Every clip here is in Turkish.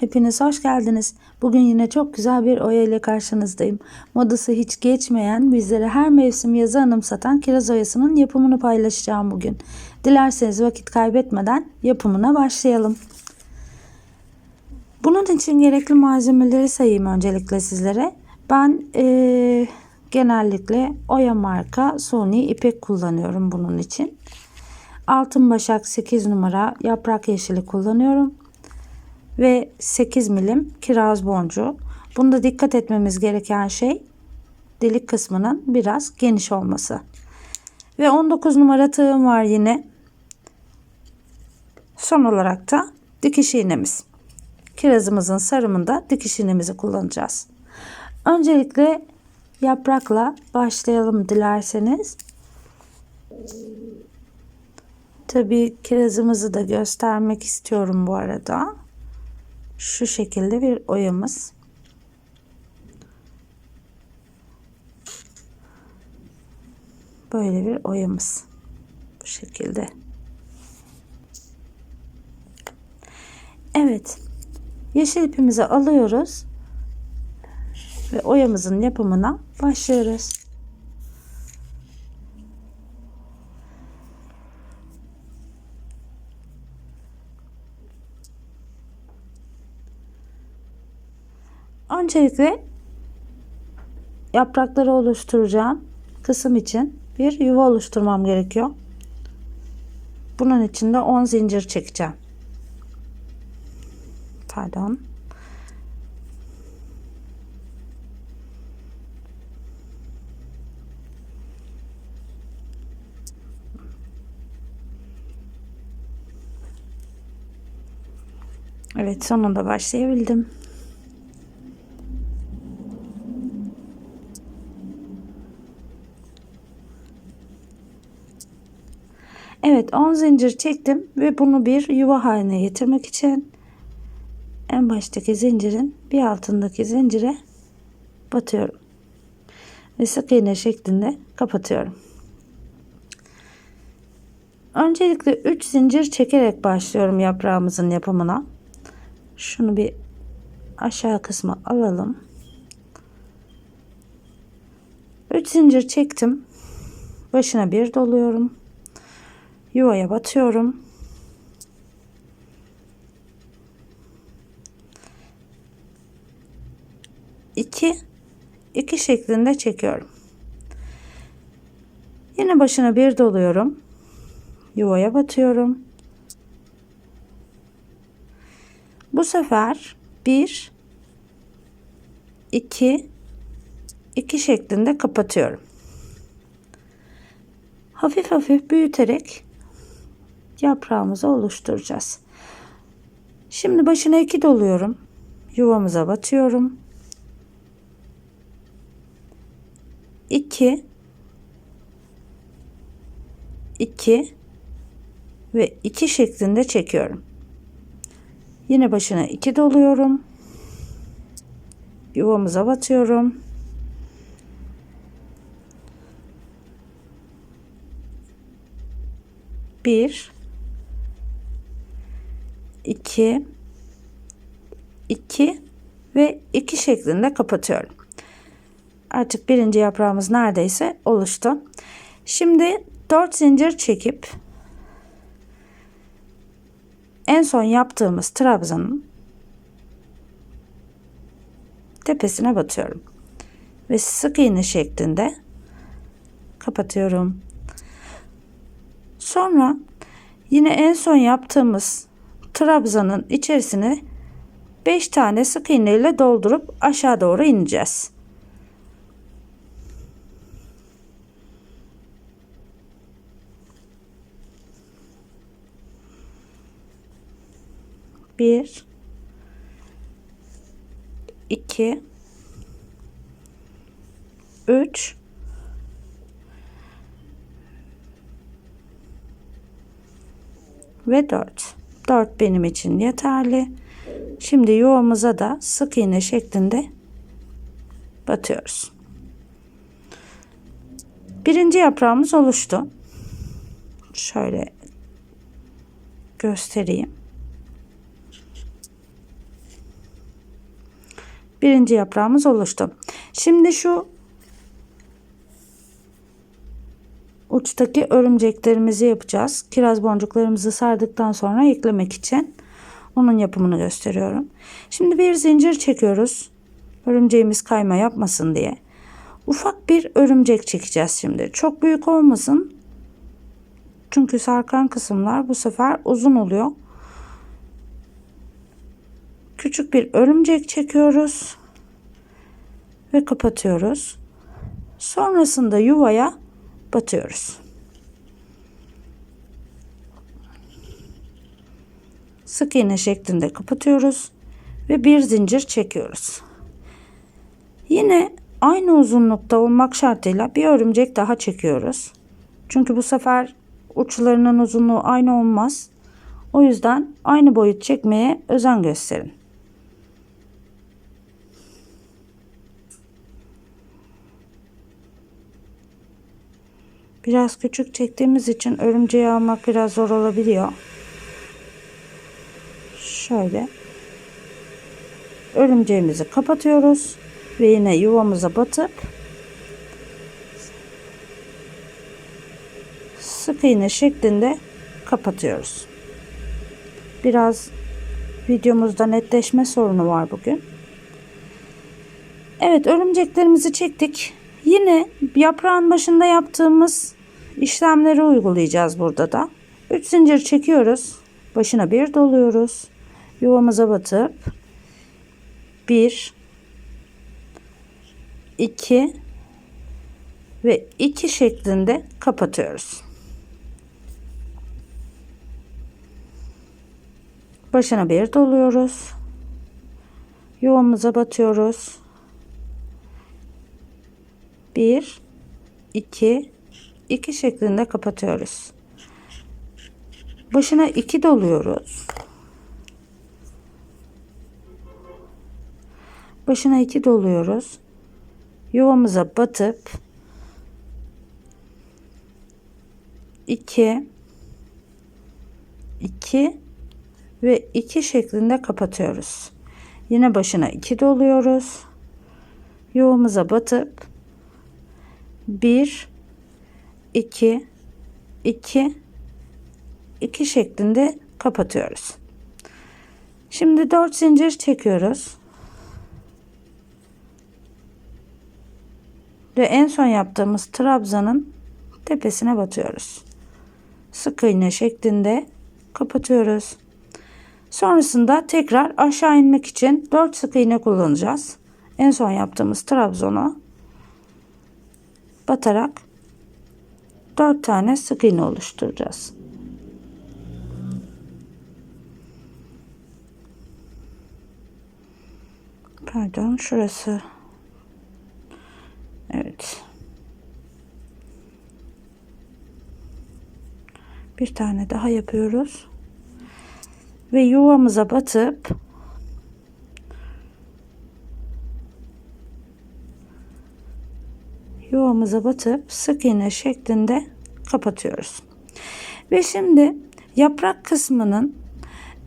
hepiniz hoş geldiniz. Bugün yine çok güzel bir oya ile karşınızdayım. Modası hiç geçmeyen, bizlere her mevsim yazı anımsatan kiraz oyasının yapımını paylaşacağım bugün. Dilerseniz vakit kaybetmeden yapımına başlayalım. Bunun için gerekli malzemeleri sayayım öncelikle sizlere. Ben eee, genellikle Oya marka suni ipek kullanıyorum bunun için. Altın başak 8 numara yaprak yeşili kullanıyorum. Ve 8 milim kiraz boncuğu. Bunda dikkat etmemiz gereken şey delik kısmının biraz geniş olması. Ve 19 numara tığım var yine. Son olarak da dikiş iğnemiz. Kirazımızın sarımında dikiş iğnemizi kullanacağız. Öncelikle yaprakla başlayalım dilerseniz. Tabii kirazımızı da göstermek istiyorum bu arada. Şu şekilde bir oyamız. Böyle bir oyamız. Bu şekilde. Evet. Yeşil ipimizi alıyoruz. Ve oyamızın yapımına başlıyoruz. Öncelikle yaprakları oluşturacağım kısım için bir yuva oluşturmam gerekiyor. Bunun için de 10 zincir çekeceğim. Pardon. Evet sonunda başlayabildim. Evet 10 zincir çektim ve bunu bir yuva haline getirmek için en baştaki zincirin bir altındaki zincire batıyorum. Ve sık iğne şeklinde kapatıyorum. Öncelikle 3 zincir çekerek başlıyorum yaprağımızın yapımına. Şunu bir aşağı kısma alalım. 3 zincir çektim. Başına bir doluyorum yuvaya batıyorum. İki, iki şeklinde çekiyorum. Yine başına bir doluyorum. Yuvaya batıyorum. Bu sefer bir, iki, iki şeklinde kapatıyorum. Hafif hafif büyüterek yaprağımızı oluşturacağız. Şimdi başına iki doluyorum. Yuvamıza batıyorum. 2 2 ve 2 şeklinde çekiyorum. Yine başına 2 doluyorum. Yuvamıza batıyorum. 1 2 2 ve 2 şeklinde kapatıyorum. Artık birinci yaprağımız neredeyse oluştu. Şimdi 4 zincir çekip en son yaptığımız trabzanın tepesine batıyorum. Ve sık iğne şeklinde kapatıyorum. Sonra yine en son yaptığımız trabzanın içerisine 5 tane sık iğne ile doldurup aşağı doğru ineceğiz. Bir, iki, üç, ve 4. 4 benim için yeterli. Şimdi yuvamıza da sık iğne şeklinde batıyoruz. Birinci yaprağımız oluştu. Şöyle göstereyim. birinci yaprağımız oluştu. Şimdi şu uçtaki örümceklerimizi yapacağız. Kiraz boncuklarımızı sardıktan sonra eklemek için onun yapımını gösteriyorum. Şimdi bir zincir çekiyoruz. Örümceğimiz kayma yapmasın diye. Ufak bir örümcek çekeceğiz şimdi. Çok büyük olmasın. Çünkü sarkan kısımlar bu sefer uzun oluyor. Küçük bir örümcek çekiyoruz ve kapatıyoruz. Sonrasında yuvaya batıyoruz. Sık iğne şeklinde kapatıyoruz ve bir zincir çekiyoruz. Yine aynı uzunlukta olmak şartıyla bir örümcek daha çekiyoruz. Çünkü bu sefer uçlarının uzunluğu aynı olmaz. O yüzden aynı boyut çekmeye özen gösterin. Biraz küçük çektiğimiz için örümceği almak biraz zor olabiliyor. Şöyle. Örümceğimizi kapatıyoruz ve yine yuvamıza batıp sık iğne şeklinde kapatıyoruz. Biraz videomuzda netleşme sorunu var bugün. Evet örümceklerimizi çektik. Yine yaprağın başında yaptığımız işlemleri uygulayacağız burada da. 3 zincir çekiyoruz. Başına bir doluyoruz. Yuvamıza batıp 1 2 ve 2 şeklinde kapatıyoruz. Başına bir doluyoruz. Yuvamıza batıyoruz. 1 2 2 şeklinde kapatıyoruz. Başına 2 doluyoruz. Başına 2 doluyoruz. Yuvamıza batıp 2 2 ve 2 şeklinde kapatıyoruz. Yine başına 2 doluyoruz. Yuvamıza batıp 1 2 2 2 şeklinde kapatıyoruz. Şimdi 4 zincir çekiyoruz. Ve en son yaptığımız trabzanın tepesine batıyoruz. Sık iğne şeklinde kapatıyoruz. Sonrasında tekrar aşağı inmek için 4 sık iğne kullanacağız. En son yaptığımız trabzonu batarak 4 tane sık iğne oluşturacağız. Pardon şurası. Evet. Bir tane daha yapıyoruz. Ve yuvamıza batıp yuvamıza batıp sık iğne şeklinde kapatıyoruz. Ve şimdi yaprak kısmının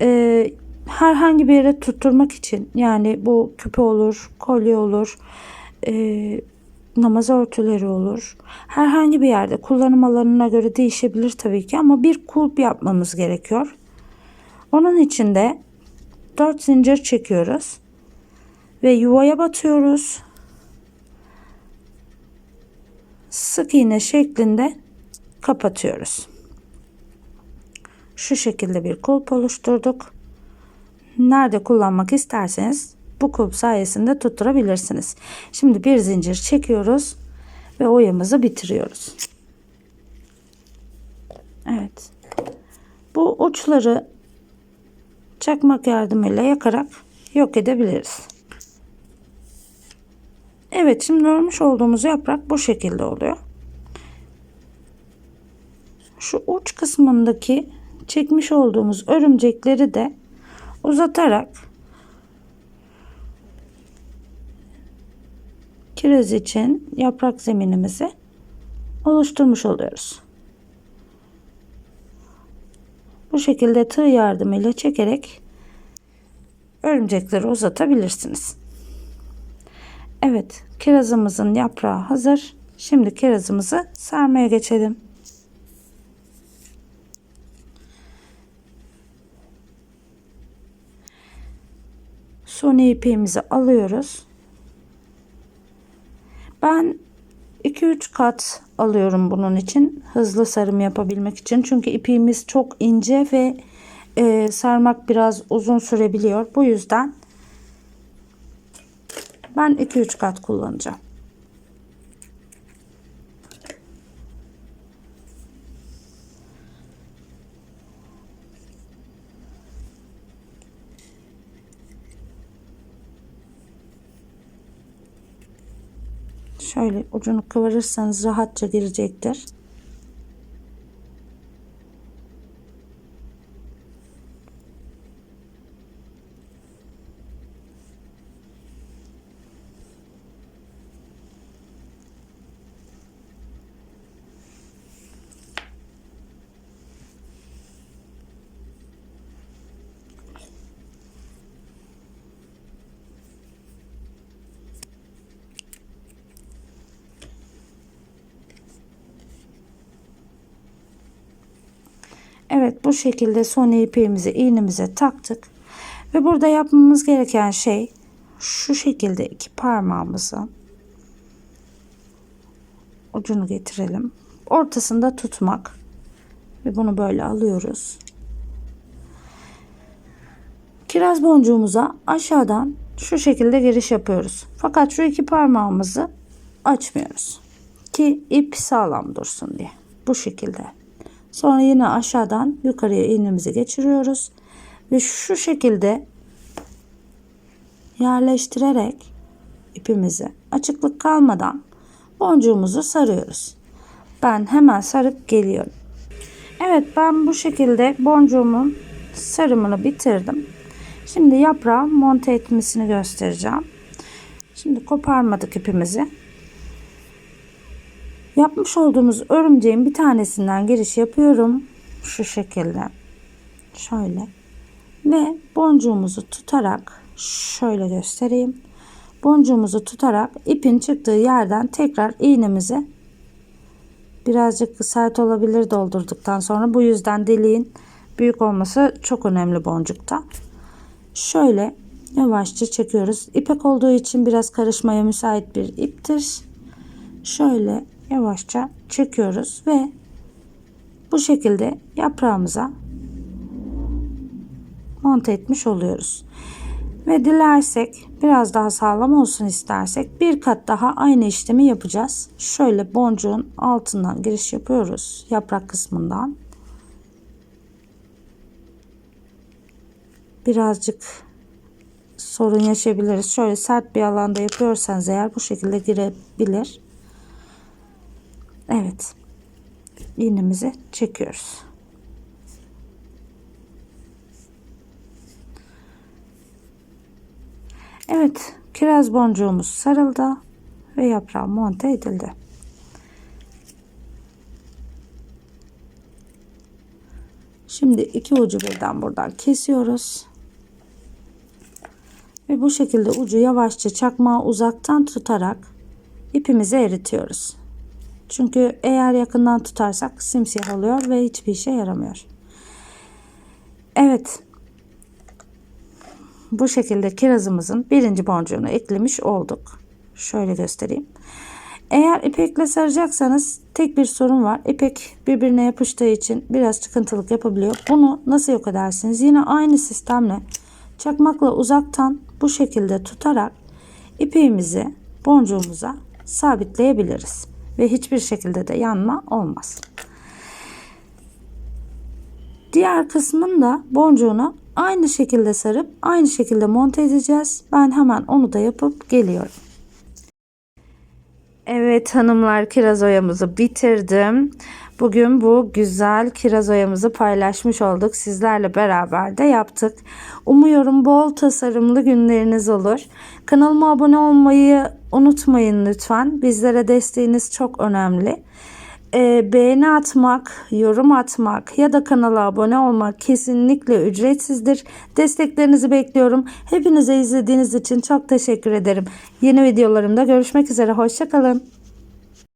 e, herhangi bir yere tutturmak için yani bu küpe olur, kolye olur, e, namaz örtüleri olur. Herhangi bir yerde kullanım alanına göre değişebilir tabii ki ama bir kulp yapmamız gerekiyor. Onun için de 4 zincir çekiyoruz ve yuvaya batıyoruz. Sık iğne şeklinde kapatıyoruz. Şu şekilde bir kulp oluşturduk. Nerede kullanmak isterseniz bu kulp sayesinde tutturabilirsiniz. Şimdi bir zincir çekiyoruz ve oyamızı bitiriyoruz. Evet. Bu uçları çakmak yardımıyla yakarak yok edebiliriz. Evet şimdi örmüş olduğumuz yaprak bu şekilde oluyor. Şu uç kısmındaki çekmiş olduğumuz örümcekleri de uzatarak kiraz için yaprak zeminimizi oluşturmuş oluyoruz. Bu şekilde tığ yardımıyla çekerek örümcekleri uzatabilirsiniz. Evet kirazımızın yaprağı hazır. Şimdi kirazımızı sarmaya geçelim. Suni ipiğimizi alıyoruz. Ben 2-3 kat alıyorum bunun için. Hızlı sarım yapabilmek için. Çünkü ipiğimiz çok ince ve e, sarmak biraz uzun sürebiliyor. Bu yüzden ben 2-3 kat kullanacağım. Şöyle ucunu kıvırırsanız rahatça girecektir. Evet bu şekilde son ipiğimizi iğnemize taktık. Ve burada yapmamız gereken şey şu şekilde iki parmağımızı ucunu getirelim. Ortasında tutmak. Ve bunu böyle alıyoruz. Kiraz boncuğumuza aşağıdan şu şekilde giriş yapıyoruz. Fakat şu iki parmağımızı açmıyoruz. Ki ip sağlam dursun diye. Bu şekilde. Sonra yine aşağıdan yukarıya iğnemizi geçiriyoruz. Ve şu şekilde yerleştirerek ipimizi açıklık kalmadan boncuğumuzu sarıyoruz. Ben hemen sarıp geliyorum. Evet ben bu şekilde boncuğumun sarımını bitirdim. Şimdi yaprağı monte etmesini göstereceğim. Şimdi koparmadık ipimizi. Yapmış olduğumuz örümceğin bir tanesinden giriş yapıyorum. Şu şekilde. Şöyle. Ve boncuğumuzu tutarak şöyle göstereyim. Boncuğumuzu tutarak ipin çıktığı yerden tekrar iğnemizi birazcık sert olabilir doldurduktan sonra bu yüzden deliğin büyük olması çok önemli boncukta. Şöyle yavaşça çekiyoruz. İpek olduğu için biraz karışmaya müsait bir iptir. Şöyle yavaşça çekiyoruz ve bu şekilde yaprağımıza monte etmiş oluyoruz. Ve dilersek biraz daha sağlam olsun istersek bir kat daha aynı işlemi yapacağız. Şöyle boncuğun altından giriş yapıyoruz yaprak kısmından. Birazcık sorun yaşayabiliriz. Şöyle sert bir alanda yapıyorsanız eğer bu şekilde girebilir. Evet. iğnemizi çekiyoruz. Evet, kiraz boncuğumuz sarıldı ve yaprağı monte edildi. Şimdi iki ucu birden buradan kesiyoruz. Ve bu şekilde ucu yavaşça çakmağı uzaktan tutarak ipimizi eritiyoruz. Çünkü eğer yakından tutarsak simsiyah oluyor ve hiçbir işe yaramıyor. Evet. Bu şekilde kirazımızın birinci boncuğunu eklemiş olduk. Şöyle göstereyim. Eğer ipekle saracaksanız tek bir sorun var. İpek birbirine yapıştığı için biraz çıkıntılık yapabiliyor. Bunu nasıl yok edersiniz? Yine aynı sistemle çakmakla uzaktan bu şekilde tutarak ipeğimizi boncuğumuza sabitleyebiliriz ve hiçbir şekilde de yanma olmaz. Diğer kısmını da boncuğuna aynı şekilde sarıp aynı şekilde monte edeceğiz. Ben hemen onu da yapıp geliyorum. Evet hanımlar kiraz oyamızı bitirdim. Bugün bu güzel kiraz oyamızı paylaşmış olduk. Sizlerle beraber de yaptık. Umuyorum bol tasarımlı günleriniz olur. Kanalıma abone olmayı unutmayın lütfen. Bizlere desteğiniz çok önemli. e, beğeni atmak, yorum atmak ya da kanala abone olmak kesinlikle ücretsizdir. Desteklerinizi bekliyorum. Hepinize izlediğiniz için çok teşekkür ederim. Yeni videolarımda görüşmek üzere. Hoşçakalın.